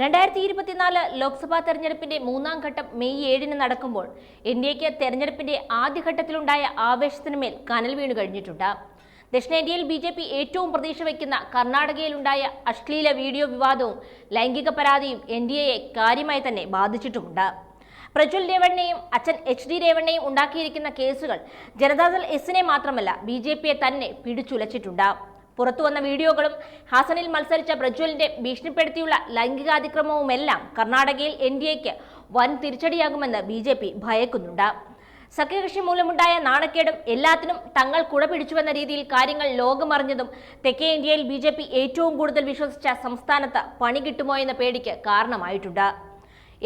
രണ്ടായിരത്തി ഇരുപത്തിനാല് ലോക്സഭാ തെരഞ്ഞെടുപ്പിന്റെ മൂന്നാം ഘട്ടം മെയ് ഏഴിന് നടക്കുമ്പോൾ എക്ക് തെരഞ്ഞെടുപ്പിന്റെ ആദ്യഘട്ടത്തിലുണ്ടായ ആവേശത്തിന് മേൽ കനൽ വീണു കഴിഞ്ഞിട്ടുണ്ട്. ദക്ഷിണേന്ത്യയിൽ ബി ജെ പി ഏറ്റവും പ്രതീക്ഷ വയ്ക്കുന്ന കർണാടകയിലുണ്ടായ അശ്ലീല വീഡിയോ വിവാദവും ലൈംഗിക പരാതിയും എൻ ഡി എയെ കാര്യമായി തന്നെ ബാധിച്ചിട്ടുമുണ്ട്. പ്രജ്വൽ രേവണ്ണയും അച്ഛൻ എച്ച് ഡി രേവണ്ണയും ഉണ്ടാക്കിയിരിക്കുന്ന കേസുകൾ ജനതാദൾ എസിനെ മാത്രമല്ല ബി ജെ പിയെ തന്നെ പിടിച്ചുലച്ചിട്ടുണ്ട്. പുറത്തു വന്ന വീഡിയോകളും ഹാസനിൽ മത്സരിച്ച പ്രജ്വലിന്റെ ഭീഷണിപ്പെടുത്തിയുള്ള ലൈംഗികാതിക്രമവുമെല്ലാം കർണാടകയിൽ എൻ ഡി എക്ക് വൻ തിരിച്ചടിയാകുമെന്ന് ബി ജെ പി ഭയക്കുന്നുണ്ട്. സഖ്യകക്ഷി മൂലമുണ്ടായ നാണക്കേടും എല്ലാത്തിനും തങ്ങൾ കുട പിടിച്ചുവെന്ന രീതിയിൽ കാര്യങ്ങൾ ലോകമറിഞ്ഞതും തെക്കേ ഇന്ത്യയിൽ ബി ജെ പി ഏറ്റവും കൂടുതൽ വിശ്വസിച്ച സംസ്ഥാനത്ത് പണി കിട്ടുമോ എന്ന പേടിക്ക് കാരണമായിട്ടുണ്ട്.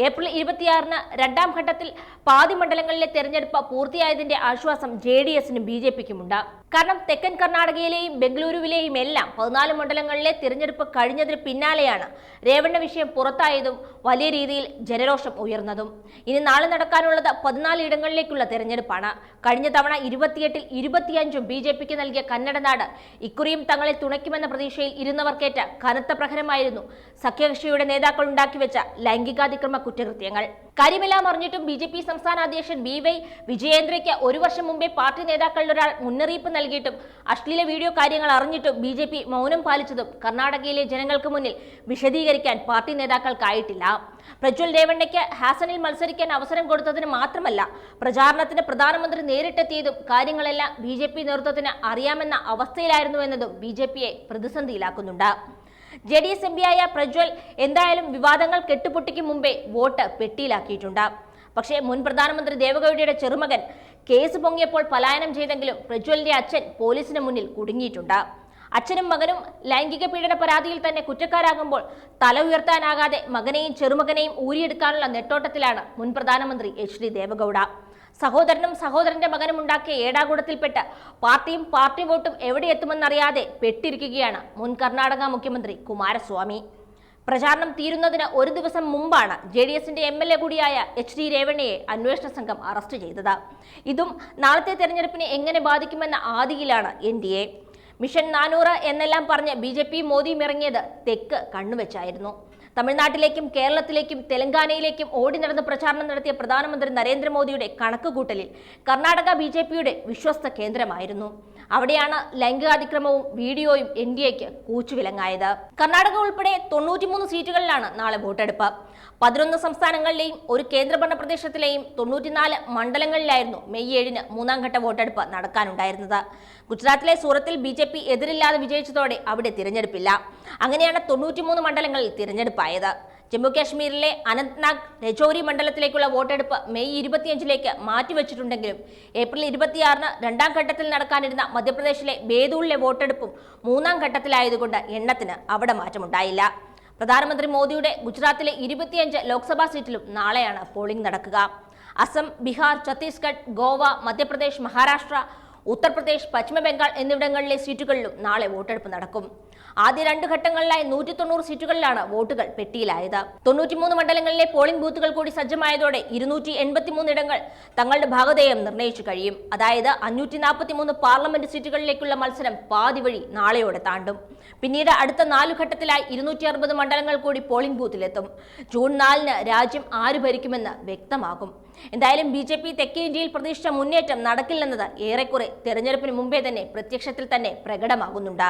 ഏപ്രിൽ ഇരുപത്തിയാറിന് രണ്ടാം ഘട്ടത്തിൽ പാതി മണ്ഡലങ്ങളിലെ തെരഞ്ഞെടുപ്പ് പൂർത്തിയായതിന്റെ ആശ്വാസം ജെ ഡി എസിനും ബി ജെ പിക്കുമുണ്ട്. കാരണം തെക്കൻ കർണാടകയിലെയും ബംഗളൂരുവിലെയും എല്ലാം പതിനാല് മണ്ഡലങ്ങളിലെ തിരഞ്ഞെടുപ്പ് കഴിഞ്ഞതിന് പിന്നാലെയാണ് രേവണ്ണ വിഷയം പുറത്തായതും വലിയ രീതിയിൽ ജനരോഷം ഉയർന്നതും. ഇനി നാളെ നടക്കാനുള്ളത് പതിനാല് ഇടങ്ങളിലേക്കുള്ള തിരഞ്ഞെടുപ്പാണ്. കഴിഞ്ഞ തവണ ഇരുപത്തിയെട്ടിൽ ഇരുപത്തിയഞ്ചും ബി ജെ പിക്ക് നൽകിയ കന്നഡനാട് ഇക്കുറിയും തങ്ങളെ തുണയ്ക്കുമെന്ന പ്രതീക്ഷയിൽ ഇരുന്നവർക്കേറ്റ കനത്ത പ്രഹരമായിരുന്നു സഖ്യകക്ഷിയുടെ നേതാക്കൾ ഉണ്ടാക്കി വെച്ച ലൈംഗികാതിക്രമ കുറ്റകൃത്യങ്ങൾ. കാര്യമെല്ലാം അറിഞ്ഞിട്ടും ബി ജെ പി സംസ്ഥാന അധ്യക്ഷൻ ബി വൈ വിജയേന്ദ്രയ്ക്ക് ഒരു വർഷം മുമ്പേ പാർട്ടി നേതാക്കളിൽ ഒരാൾ മുന്നറിയിപ്പ് നൽകിയിട്ടും അശ്ലീല വീഡിയോ കാര്യങ്ങൾ അറിഞ്ഞിട്ടും ബി ജെ പി മൗനം പാലിച്ചതും കർണാടകയിലെ ജനങ്ങൾക്ക് മുന്നിൽ വിശദീകരിക്കാൻ പാർട്ടി നേതാക്കൾക്കായിട്ടില്ല. പ്രജ്വൽ രേവണ്ണയ്ക്ക് ഹാസനിൽ മത്സരിക്കാൻ അവസരം കൊടുത്തതിന് മാത്രമല്ല പ്രചാരണത്തിന് പ്രധാനമന്ത്രി നേരിട്ടെത്തിയതും കാര്യങ്ങളെല്ലാം ബി ജെ പി നേതൃത്വത്തിന് അറിയാമെന്ന അവസ്ഥയിലായിരുന്നു എന്നതും ബി ജെ പിയെ പ്രതിസന്ധിയിലാക്കുന്നുണ്ട്. ജെ ഡി എസ് എം പിയായ പ്രജ്വൽ എന്തായാലും വിവാദങ്ങൾ കെട്ടുപൊട്ടിക്കും മുമ്പേ വോട്ട് പെട്ടിയിലാക്കിയിട്ടുണ്ട്. പക്ഷേ മുൻ പ്രധാനമന്ത്രി ദേവഗൌഡയുടെ ചെറുമകൻ കേസ് പൊങ്ങിയപ്പോൾ പലായനം ചെയ്തെങ്കിലും പ്രജ്വലിന്റെ അച്ഛൻ പോലീസിന് മുന്നിൽ കുടുങ്ങിയിട്ടുണ്ട്. അച്ഛനും മകനും ലൈംഗിക പീഡന പരാതിയിൽ തന്നെ കുറ്റക്കാരാകുമ്പോൾ തല ഉയർത്താനാകാതെ മകനെയും ചെറുമകനെയും ഊരിയെടുക്കാനുള്ള നെട്ടോട്ടത്തിലാണ് മുൻ പ്രധാനമന്ത്രി എച്ച് ഡി ദേവഗൌഡ. സഹോദരനും സഹോദരന്റെ മകനും ഉണ്ടാക്കിയ ഏടാകൂടത്തിൽപ്പെട്ട് പാർട്ടിയും പാർട്ടി വോട്ടും എവിടെ എത്തുമെന്നറിയാതെ പെട്ടിരിക്കുകയാണ് മുൻ കർണാടക മുഖ്യമന്ത്രി കുമാരസ്വാമി. പ്രചാരണം തീരുന്നതിന് ഒരു ദിവസം മുമ്പാണ് ജെ ഡി എസിന്റെ എം എൽ എ കൂടിയായ എച്ച് ഡി രേവണ്ണയെ അന്വേഷണ സംഘം അറസ്റ്റ് ചെയ്തത്. ഇതും നാളത്തെ തെരഞ്ഞെടുപ്പിനെ എങ്ങനെ ബാധിക്കുമെന്ന ആദിയിലാണ് എൻ ഡി എ. മിഷൻ നാനൂറ് എന്നെല്ലാം പറഞ്ഞ് ബി ജെ പി മോദിയും ഇറങ്ങിയത് തെക്ക് കണ്ണുവെച്ചായിരുന്നു. തമിഴ്നാട്ടിലേക്കും കേരളത്തിലേക്കും തെലങ്കാനയിലേക്കും ഓടി നടന്ന് പ്രചാരണം നടത്തിയ പ്രധാനമന്ത്രി നരേന്ദ്രമോദിയുടെ കണക്കുകൂട്ടലിൽ കർണാടക ബി വിശ്വസ്ത കേന്ദ്രമായിരുന്നു. അവിടെയാണ് ലൈംഗികാതിക്രമവും വീഡിയോയും എൻ ഡി എക്ക് കൂച്ചുവിലങ്ങായത്. കർണാടക ഉൾപ്പെടെ തൊണ്ണൂറ്റിമൂന്ന് സീറ്റുകളിലാണ് നാളെ വോട്ടെടുപ്പ്. പതിനൊന്ന് സംസ്ഥാനങ്ങളിലെയും ഒരു കേന്ദ്രഭരണ പ്രദേശത്തിലെയും തൊണ്ണൂറ്റിനാല് മണ്ഡലങ്ങളിലായിരുന്നു മെയ് ഏഴിന് മൂന്നാം ഘട്ട വോട്ടെടുപ്പ് നടക്കാനുണ്ടായിരുന്നത്. ഗുജറാത്തിലെ സൂറത്തിൽ ബി ജെ പി എതിരില്ലാതെ വിജയിച്ചതോടെ അവിടെ തിരഞ്ഞെടുപ്പില്ല. അങ്ങനെയാണ് തൊണ്ണൂറ്റിമൂന്ന് മണ്ഡലങ്ങളിൽ തിരഞ്ഞെടുപ്പായത്. ജമ്മു കാശ്മീരിലെ അനന്ത്നാഗ് രജോരി മണ്ഡലത്തിലേക്കുള്ള വോട്ടെടുപ്പ് മെയ് ഇരുപത്തിയഞ്ചിലേക്ക് മാറ്റിവെച്ചിട്ടുണ്ടെങ്കിലും ഏപ്രിൽ ഇരുപത്തിയാറിന് രണ്ടാം ഘട്ടത്തിൽ നടക്കാനിരുന്ന മധ്യപ്രദേശിലെ ബേദൂളിലെ വോട്ടെടുപ്പും മൂന്നാം ഘട്ടത്തിലായതുകൊണ്ട് എണ്ണത്തിന് അവിടെ മാറ്റമുണ്ടായില്ല. പ്രധാനമന്ത്രി മോദിയുടെ ഗുജറാത്തിലെ ഇരുപത്തിയഞ്ച് ലോക്സഭാ സീറ്റിലും നാളെയാണ് പോളിംഗ് നടക്കുക. അസം ബീഹാർ ഛത്തീസ്ഗഡ് ഗോവ മധ്യപ്രദേശ് മഹാരാഷ്ട്ര ഉത്തർപ്രദേശ് പശ്ചിമ ബംഗാൾ എന്നിവിടങ്ങളിലെ സീറ്റുകളിലും നാളെ വോട്ടെടുപ്പ് നടക്കും. ആദ്യ രണ്ട് ഘട്ടങ്ങളിലായി നൂറ്റി തൊണ്ണൂറ് സീറ്റുകളിലാണ് വോട്ടുകൾ പെട്ടിയിലായത്. തൊണ്ണൂറ്റിമൂന്ന് മണ്ഡലങ്ങളിലെ പോളിംഗ് ബൂത്തുകൾ കൂടി സജ്ജമായതോടെ ഇരുന്നൂറ്റി എൺപത്തിമൂന്ന് ഇടങ്ങൾ തങ്ങളുടെ ഭാഗധേയം നിർണയിച്ചു കഴിയും. അതായത് അഞ്ഞൂറ്റി നാൽപ്പത്തിമൂന്ന് പാർലമെന്റ് സീറ്റുകളിലേക്കുള്ള മത്സരം പാതി വഴി നാളെയോടെ താണ്ടും. പിന്നീട് അടുത്ത നാലു ഘട്ടത്തിലായി ഇരുന്നൂറ്റി അറുപത് മണ്ഡലങ്ങൾ കൂടി പോളിംഗ് ബൂത്തിലെത്തും. ജൂൺ നാലിന് രാജ്യം ആര് ഭരിക്കുമെന്ന് വ്യക്തമാകും. എന്തായാലും ബി ജെ പി തെക്കേ ഇന്ത്യയിൽ പ്രതീക്ഷിച്ച മുന്നേറ്റം നടക്കില്ലെന്നത് ഏറെക്കുറെ തെരഞ്ഞെടുപ്പിന് മുമ്പേ തന്നെ പ്രത്യക്ഷത്തിൽ തന്നെ പ്രകടമാകുന്നുണ്ട്.